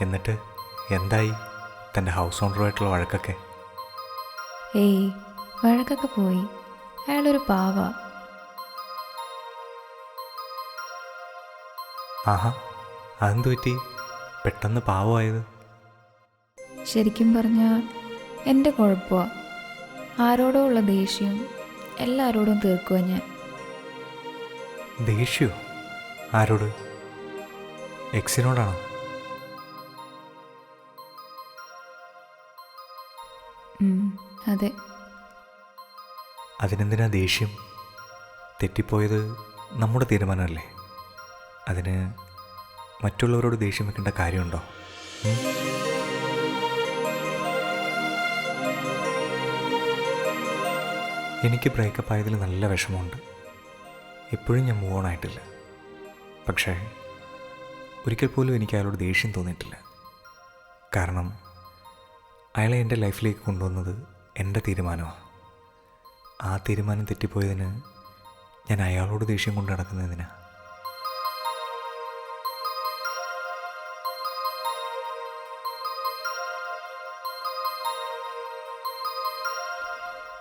എന്നിട്ട് എന്തായി തന്റെ ഹൗസ് ഓണറുമായിട്ടുള്ള വഴക്കൊക്കെ? ഏയ് വഴക്കൊക്കെ പോയി. അയാളൊരു പാവ. ആഹാ അതെന്ത് പറ്റി? പെട്ടെന്ന് പാവമായത്. ശരിക്കും പറഞ്ഞാൽ എന്റെ കുഴപ്പമാണ് ആരോടോ ഉള്ള ദേഷ്യം എല്ലാരോടും തീർക്കുക ഞാൻ. ദേഷ്യോ? ആരോട്? എക്സിനോടാണോ? അതെ. അതിനെന്തിനാ ദേഷ്യം? തെറ്റിപ്പോയത് നമ്മുടെ തീരുമാനമല്ലേ? അതിന് മറ്റുള്ളവരോട് ദേഷ്യം വെക്കേണ്ട കാര്യമുണ്ടോ? എനിക്ക് ബ്രേക്കപ്പ് ആയതിൽ നല്ല വിഷമമുണ്ട്. എപ്പോഴും ഞാൻ മൂവ് ഓൺ ആയിട്ടില്ല. പക്ഷേ ഒരിക്കൽ പോലും എനിക്ക് അയാളോട് ദേഷ്യം തോന്നിയിട്ടില്ല. കാരണം അയാളെ എന്റെ ലൈഫിലേക്ക് കൊണ്ടുവന്നത് എന്റെ തീരുമാനമാണ് ആ തീരുമാനം തെറ്റിപ്പോയതിന് ഞാൻ അയാളോട് ദേഷ്യം കൊണ്ട് നടക്കുന്നതിനാ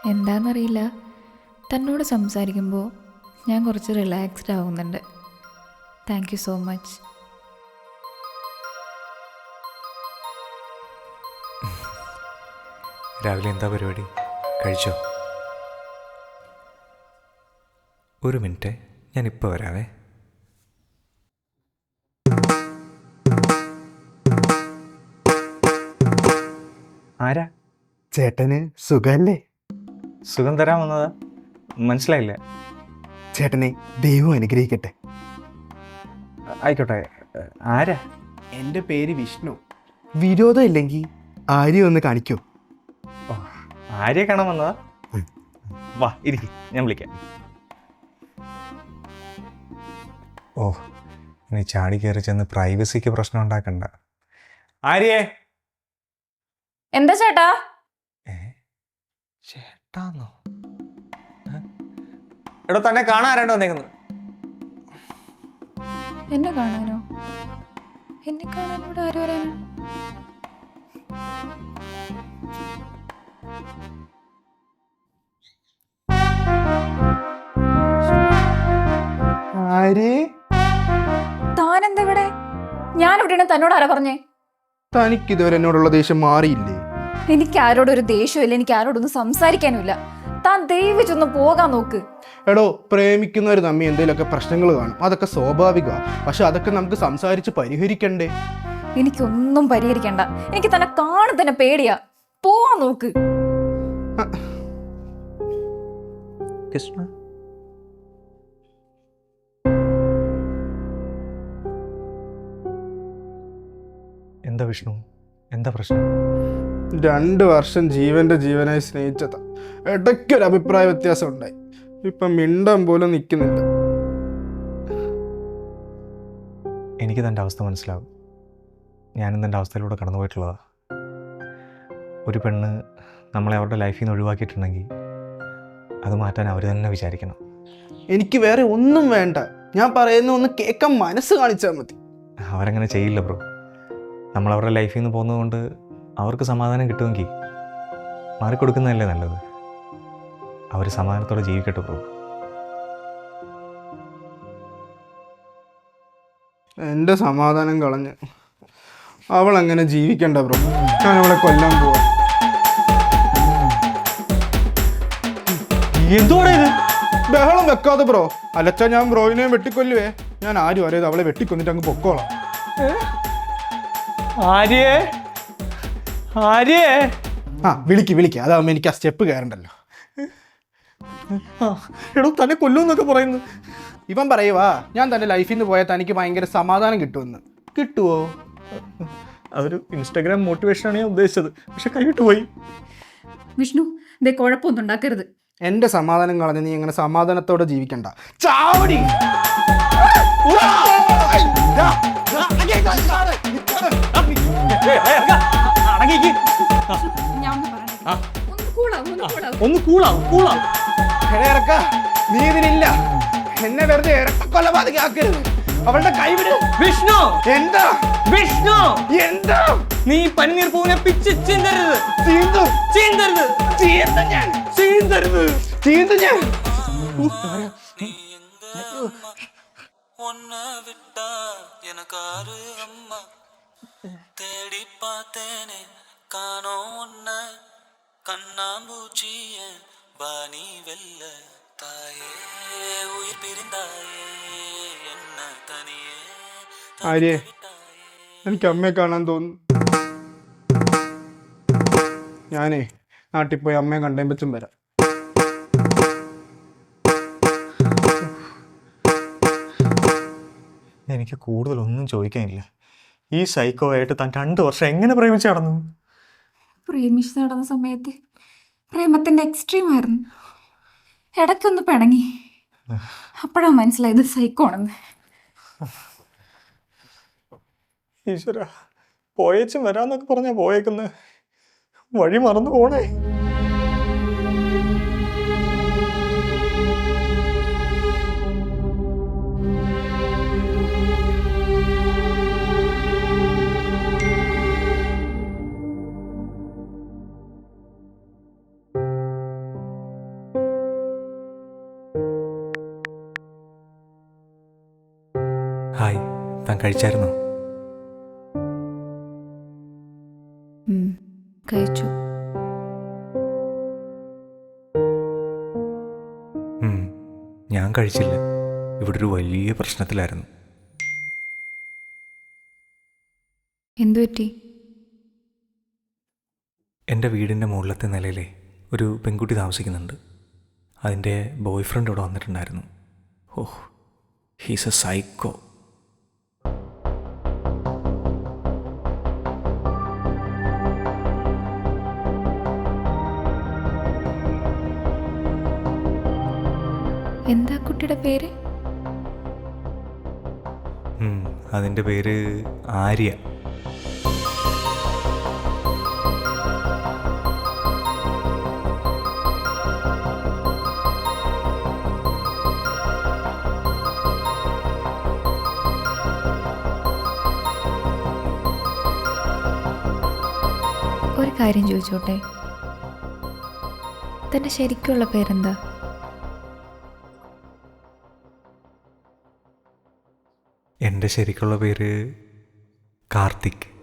എന്താണെന്നറിയില്ല തന്നോട് സംസാരിക്കുമ്പോൾ ഞാൻ കുറച്ച് റിലാക്സ്ഡ് ആവുന്നുണ്ട്. താങ്ക് യു സോ മച്ച് രാവിലെ എന്താ പരിപാടി? കഴിച്ചോ? ഒരു മിനിറ്റ് ഞാനിപ്പോൾ ഇപ്പോൾ വരാവേ. ആരാ? ചേട്ടന് സുഖല്ലേ? സുഖം തരാൻ വന്നതാ മനസ്സിലായില്ല? ചേട്ടനെ ദൈവം അനുഗ്രഹിക്കട്ടെ. ആയിക്കോട്ടെ ആരാ? എന്റെ പേര് വിഷ്ണു. വിരോധം ഇല്ലെങ്കിൽ ആര്യ ഒന്ന് കാണിക്കൂ. ആര്യ കാണാൻ വന്നതാ? വാ ഇരിക്കും. ഞാൻ വിളിക്കാം. ഓ ഇനി ചാടി കയറി ചെന്ന് പ്രൈവസിക്ക് പ്രശ്നം ഉണ്ടാക്കണ്ട. ആര്യേ? എന്താ ചേട്ടാ? ചേട്ടാന്നോ? എടോ തന്നെ കാണാൻ ആരാണ്ട് വന്നേക്കുന്നത് എന്നെ കാണാനോ? എന്നെ കാണാൻ ഇവിടെ ആരും വരാനോ? എന്താ ഇവിടെ ഞാൻ ഇവിടെയാണ് തന്നോട് ആരാ പറഞ്ഞേ? തനിക്ക് ഇതുവരെ എന്നോടുള്ള ദേഷ്യം മാറിയില്ലേ? എനിക്ക് ആരോടൊരു ദേഷ്യമില്ല എനിക്ക് ആരോടൊന്നും സംസാരിക്കാനുമില്ല. താൻ ദയവിച്ചൊന്ന് പോകാൻ നോക്ക്. എടോ പ്രേമിക്കുന്നവർ തമ്മി എന്തെങ്കിലുമൊക്കെ പ്രശ്നങ്ങൾ കാണും. അതൊക്കെ സ്വാഭാവികമാണ് പക്ഷെ അതൊക്കെ നമുക്ക് സംസാരിച്ച് പരിഹരിക്കണ്ടേ? എനിക്കൊന്നും പരിഹരിക്കണ്ട. എനിക്ക് തന്നെ കാണും തന്നെ പേടിയാ. പോവാൻ നോക്ക്. കൃഷ്ണ എന്താ വിഷ്ണു? എന്താ പ്രശ്നം? രണ്ട് വർഷം ജീവന്റെ ജീവനായി സ്നേഹിച്ചതാ. ഇടയ്ക്കൊരു അഭിപ്രായ വ്യത്യാസം ഉണ്ടായി. ഇപ്പൊ മിണ്ടം പോലും നിൽക്കുന്നില്ല എനിക്ക് തന്റെ അവസ്ഥ മനസ്സിലാവും. ഞാനും തന്റെ അവസ്ഥയിലൂടെ കടന്നു പോയിട്ടുള്ളതാണ് ഒരു പെണ്ണ് നമ്മളെ അവരുടെ ലൈഫിൽ നിന്ന് ഒഴിവാക്കിയിട്ടുണ്ടെങ്കിൽ അത് മാറ്റാൻ അവർ തന്നെ വിചാരിക്കണം. എനിക്ക് വേറെ ഒന്നും വേണ്ട. ഞാൻ പറയുന്ന ഒന്ന് കേൾക്കാൻ മനസ്സ് കാണിച്ചാൽ മതി. അവരങ്ങനെ ചെയ്യില്ല ബ്രോ. നമ്മൾ അവരുടെ ലൈഫിൽ നിന്ന് പോകുന്നതുകൊണ്ട് അവർക്ക് സമാധാനം കിട്ടുമെങ്കിൽ മാറിക്കൊടുക്കുന്നതല്ലേ നല്ലത്? അവർ സമാധാനത്തോടെ ജീവിക്കട്ടെ ബ്രോ എന്റെ സമാധാനം കളഞ്ഞ് അവൾ അങ്ങനെ ജീവിക്കണ്ട ബ്രോ ഞാൻ അവളെ കൊല്ലാൻ പോവാ. എന്തോടെ ഇത്? ബഹളം വെക്കാതെ ബ്രോ. അലച്ച ഞാൻ ബ്രോയിനെയും വെട്ടിക്കൊല്ലുവേ. ഞാൻ ആരും അറിയാതെ അവളെ വെട്ടിക്കൊന്നിട്ട് അങ്ങ് പൊക്കോളാം. ആര്യേ? ആര്യേ? ആ വിളിക്ക് വിളിക്ക്. അതാവുമ്പോൾ എനിക്ക് ആ സ്റ്റെപ്പ് കയറണ്ടല്ലോ. എടോ തന്നെ കൊല്ലുന്നൊക്കെ പറയുന്നു. ഇവൻ പറയുവാ ഞാൻ തന്റെ ലൈഫിൽ നിന്ന് പോയാൽ തനിക്ക് ഭയങ്കര സമാധാനം കിട്ടുമെന്ന്. കിട്ടുവോ? അതൊരു ഇൻസ്റ്റാഗ്രാം മോട്ടിവേഷനാണ് ഞാൻ ഉദ്ദേശിച്ചത്. പക്ഷെ കൈവിട്ട് പോയി. വിഷ്ണു ഇതേ കുഴപ്പമൊന്നും ഉണ്ടാക്കരുത്. എന്റെ സമാധാനം കളഞ്ഞ് നീ എങ്ങനെ സമാധാനത്തോടെ ജീവിക്കണ്ട. ചാവടി! ഞാൻ ഒന്ന് പറയട്ടെ. ഒന്ന് കൂളാവ്, ഒന്ന് കൂളാവ്. ഒന്ന് കൂളാവും കൂളാവും എടേ ഇറക്ക നീ ഇതിനില്ല എന്നെ വെറുതെ ഇരട്ട കൊലപാതകയാക്കരുത് അവളുടെ കൈവിട് വിഷ്ണു എന്താ വിഷ്ണു എന്താ നീ പന്നീർ പൂവിനെ പിച്ച് ചീന്തരുത് ചീന്തു ചീന്തരുത് ചീന്ത ഞാൻ ചീന്തരുത് ചീന്ത ഞാൻ உன்னை விட்டா எனக்கு ஆறு அம்மா தேடி பார்த்தேனே காணோம் உன்னை கண்ணாம்பூச்சிய பாணி வெல்ல தாயே உயிர் பிரிந்தாயே என்ன தனியே ആര്യ എനിക്ക് അമ്മയെ കാണാൻ തോന്നുന്നു ഞാനേ നാട്ടിൽ പോയി അമ്മയെ കണ്ടേമ്പച്ചും വരാം എനിക്ക് കൂടുതലൊന്നും ചോദിക്കാനില്ല ഈ സൈക്കോ ആയിട്ട് താൻ രണ്ട് വർഷം എങ്ങനെ പ്രേമിച്ച് നടന്നു? പ്രേമിച്ച് നടന്ന സമയത്ത് പ്രേമത്തിന്റെ എക്സ്ട്രീം ആയിരുന്നു. ഇടയ്ക്കൊന്ന് പിണങ്ങി. അപ്പോഴാണ് മനസ്സിലായത് സൈക്കോ ആണെന്ന്. ഈശ്വര പോയേച്ചും വരാന്നൊക്കെ പറഞ്ഞാ പോയേക്കുന്നത് വഴി മറന്നു പോണേ. ഹായ് താൻ കഴിച്ചായിരുന്നോ? കഴിച്ചു. ഞാൻ കഴിച്ചില്ല. ഇവിടെ ഒരു വലിയ പ്രശ്നത്തിലായിരുന്നു. എന്തു പറ്റി? എന്റെ വീടിന്റെ മുകളിലത്തെ നിലയിലെ ഒരു പെൺകുട്ടി താമസിക്കുന്നുണ്ട്. അതിന്റെ ബോയ് ഫ്രണ്ട് ഇവിടെ വന്നിട്ടുണ്ടായിരുന്നു. Oh he's a psycho. എന്താ കുട്ടിയുടെ പേര്? അതിന്റെ അതിന്റെ പേര് ആര്യ. ഒരു കാര്യം ചോദിച്ചോട്ടെ? തന്റെ ശരിക്കുള്ള പേരെന്താ? എന്റെ ശരിക്കുള്ള പേര് കാർത്തിക്.